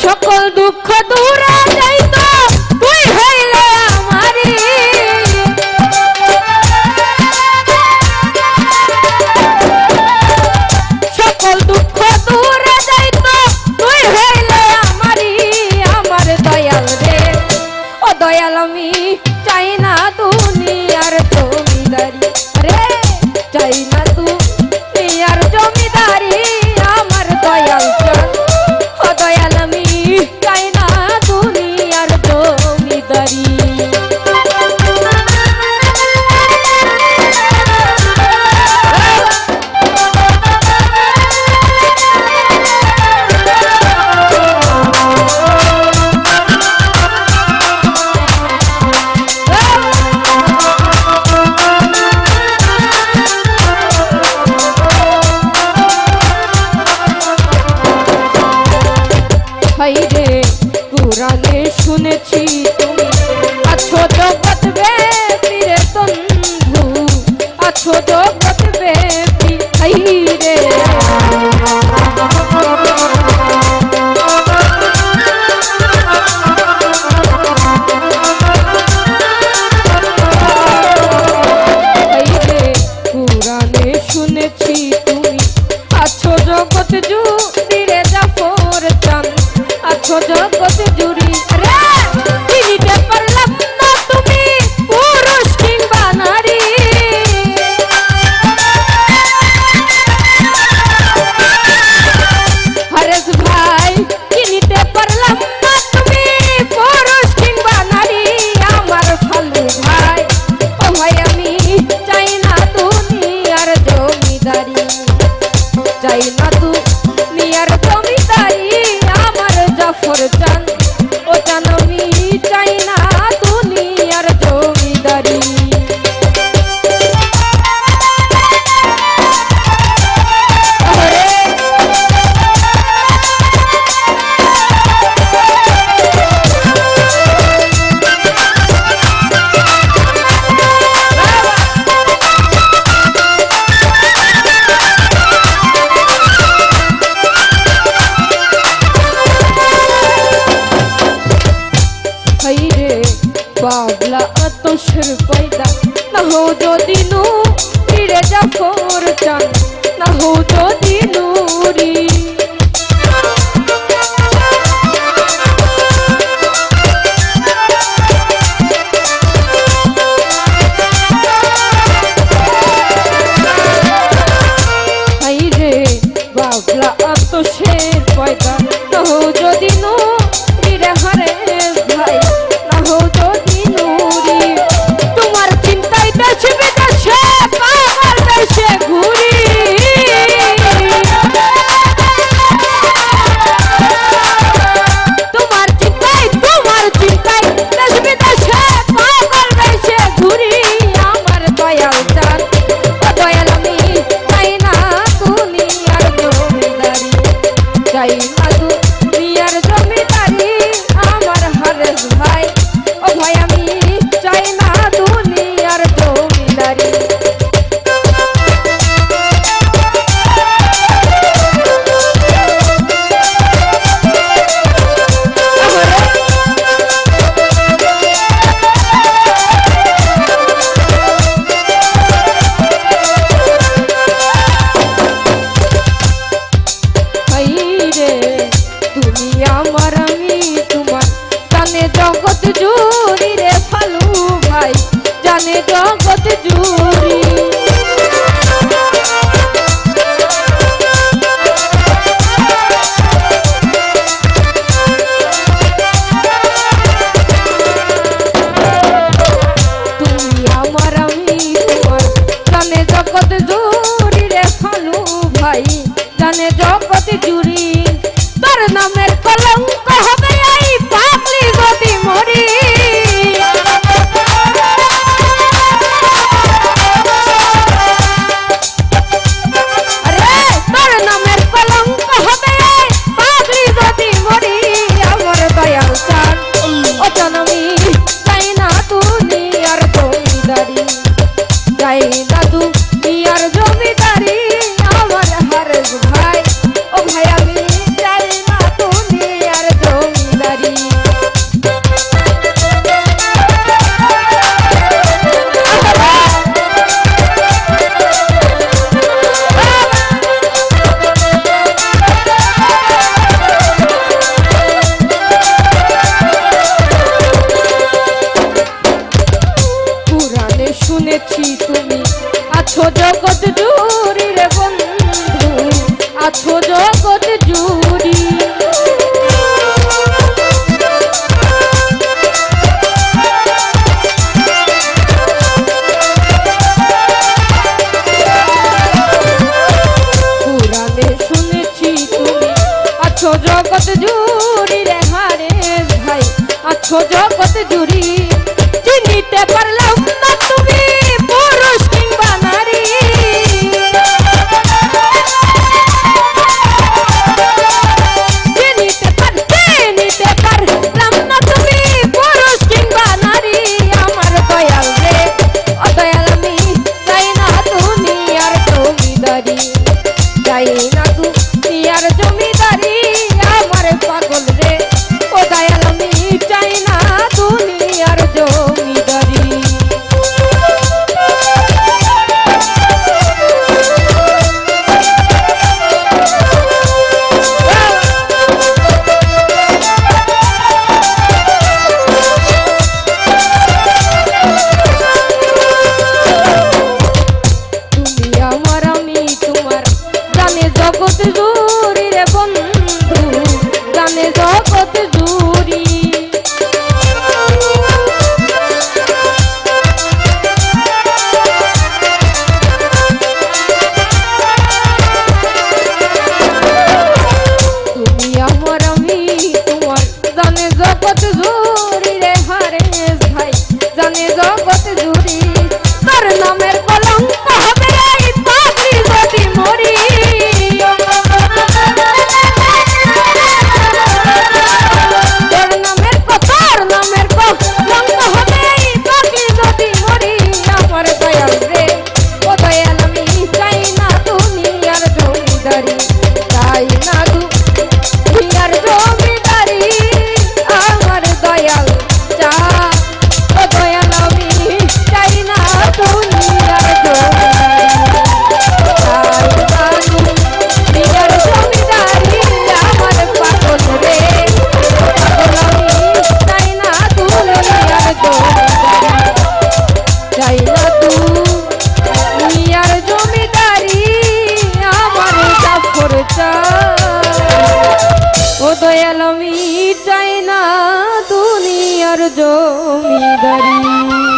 সকল দুঃখ দূরা যাইত তুই হইলে আমারি সকল দুঃখ দূরা যাইত তুই হইলে আমারি আমার দয়াল রে, ও দয়াল আমি পুরাণে পুরাণে শুনেছি তুমি। আছো জগৎ ব্যাপীরে বন্ধু আছো জগৎ ব্যাপী রে। জগৎ জুড়ে পাগলা আত সুর পয়দা। না হো যদি নো ফিরে যা ফোর চান ফালুরি রে ফালু ভাই, জানে জগত জুরি জগত জুরি রে ফালু ভাই, জানে জগত জুরি শুনেছি তুমি। আছো জগৎ জুড়ি রে বন্ধু, আছো জগৎ জুড়ি। জগত জুড়ি রে হারে ভাই, আছো জগত জুড়ি। দয়াল মিটাই না দুনিয়ার জমিদারি।